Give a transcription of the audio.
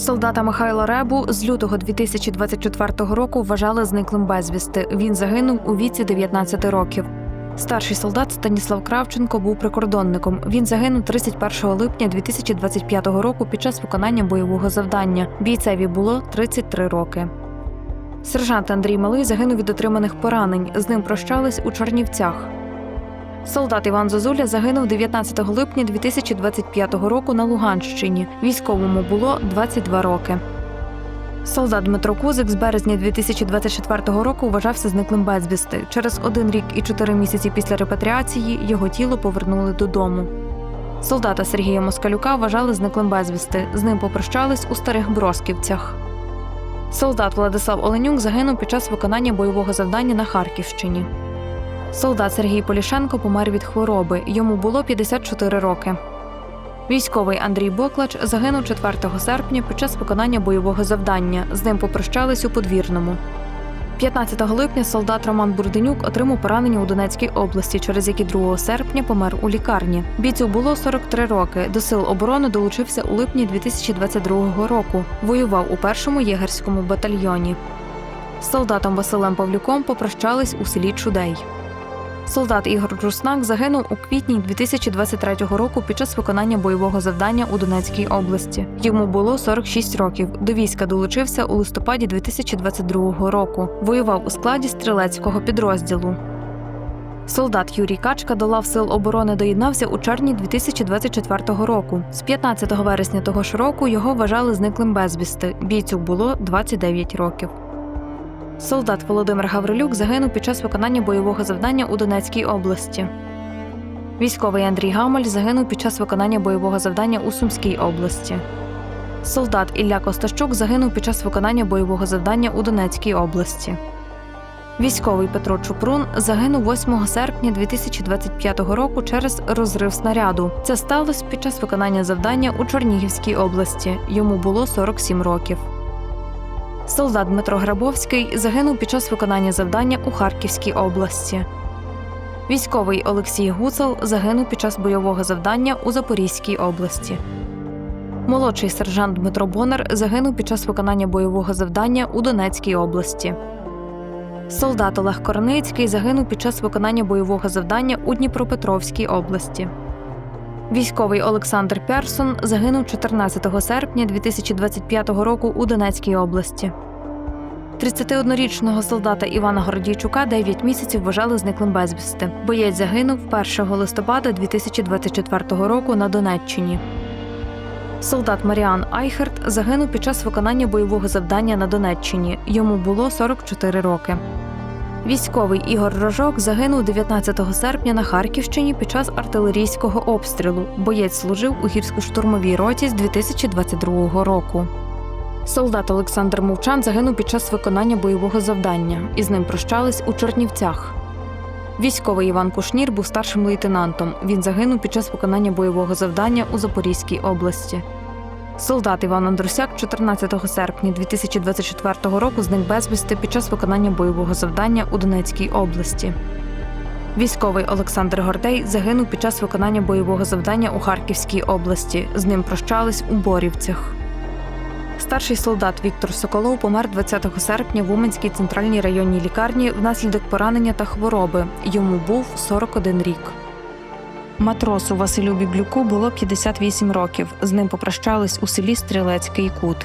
Солдата Михайла Ребу з лютого 2024 року вважали зниклим безвісти. Він загинув у віці 19 років. Старший солдат Станіслав Кравченко був прикордонником. Він загинув 31 липня 2025 року під час виконання бойового завдання. Бійцеві було 33 роки. Сержант Андрій Малий загинув від отриманих поранень. З ним прощались у Чернівцях. Солдат Іван Зозуля загинув 19 липня 2025 року на Луганщині. Військовому було 22 роки. Солдат Дмитро Кузик з березня 2024 року вважався зниклим безвісти. Через один рік і чотири місяці після репатріації його тіло повернули додому. Солдата Сергія Москалюка вважали зниклим безвісти. З ним попрощались у старих Бросківцях. Солдат Владислав Оленюк загинув під час виконання бойового завдання на Харківщині. Солдат Сергій Полішенко помер від хвороби. Йому було 54 роки. Військовий Андрій Боклач загинув 4 серпня під час виконання бойового завдання. З ним попрощались у подвірному. 15 липня солдат Роман Бурденюк отримав поранення у Донецькій області, через які 2 серпня помер у лікарні. Бійцю було 43 роки. До сил оборони долучився у липні 2022 року. Воював у першому єгерському батальйоні. З солдатом Василем Павлюком попрощались у селі Чудей. Солдат Ігор Руснак загинув у квітні 2023 року під час виконання бойового завдання у Донецькій області. Йому було 46 років. До війська долучився у листопаді 2022 року. Воював у складі стрілецького підрозділу. Солдат Юрій Качка до лав сил оборони доєднався у червні 2024 року. З 15 вересня того ж року його вважали зниклим безвісти. Бійцю було 29 років. Солдат Володимир Гаврилюк загинув під час виконання бойового завдання у Донецькій області. Військовий Андрій Гамаль загинув під час виконання бойового завдання у Сумській області. Солдат Ілля Костащук загинув під час виконання бойового завдання у Донецькій області. Військовий Петро Чупрун загинув 8 серпня 2025 року через розрив снаряду. Це сталося під час виконання завдання у Чернігівській області. Йому було 47 років. Солдат Дмитро Грабовський загинув під час виконання завдання у Харківській області. Військовий Олексій Гуцал загинув під час бойового завдання у Запорізькій області. Молодший сержант Дмитро Бонар загинув під час виконання бойового завдання у Донецькій області. Солдат Олег Корницький загинув під час виконання бойового завдання у Дніпропетровській області. Військовий Олександр Персон загинув 14 серпня 2025 року у Донецькій області. 31-річного солдата Івана Гордійчука 9 місяців вважали зниклим безвісти. Боєць загинув 1 листопада 2024 року на Донеччині. Солдат Маріан Айхерт загинув під час виконання бойового завдання на Донеччині. Йому було 44 роки. Військовий Ігор Рожок загинув 19 серпня на Харківщині під час артилерійського обстрілу. Боєць служив у гірсько-штурмовій роті з 2022 року. Солдат Олександр Мовчан загинув під час виконання бойового завдання. Із ним прощались у Чернівцях. Військовий Іван Кушнір був старшим лейтенантом. Він загинув під час виконання бойового завдання у Запорізькій області. Солдат Іван Андрусяк 14 серпня 2024 року зник безвісти під час виконання бойового завдання у Донецькій області. Військовий Олександр Гордей загинув під час виконання бойового завдання у Харківській області. З ним прощались у Борівцях. Старший солдат Віктор Соколов помер 20 серпня в Уманській центральній районній лікарні внаслідок поранення та хвороби. Йому був 41 рік. Матросу Василю Біблюку було 58 років. З ним попрощались у селі Стрілецький Кут.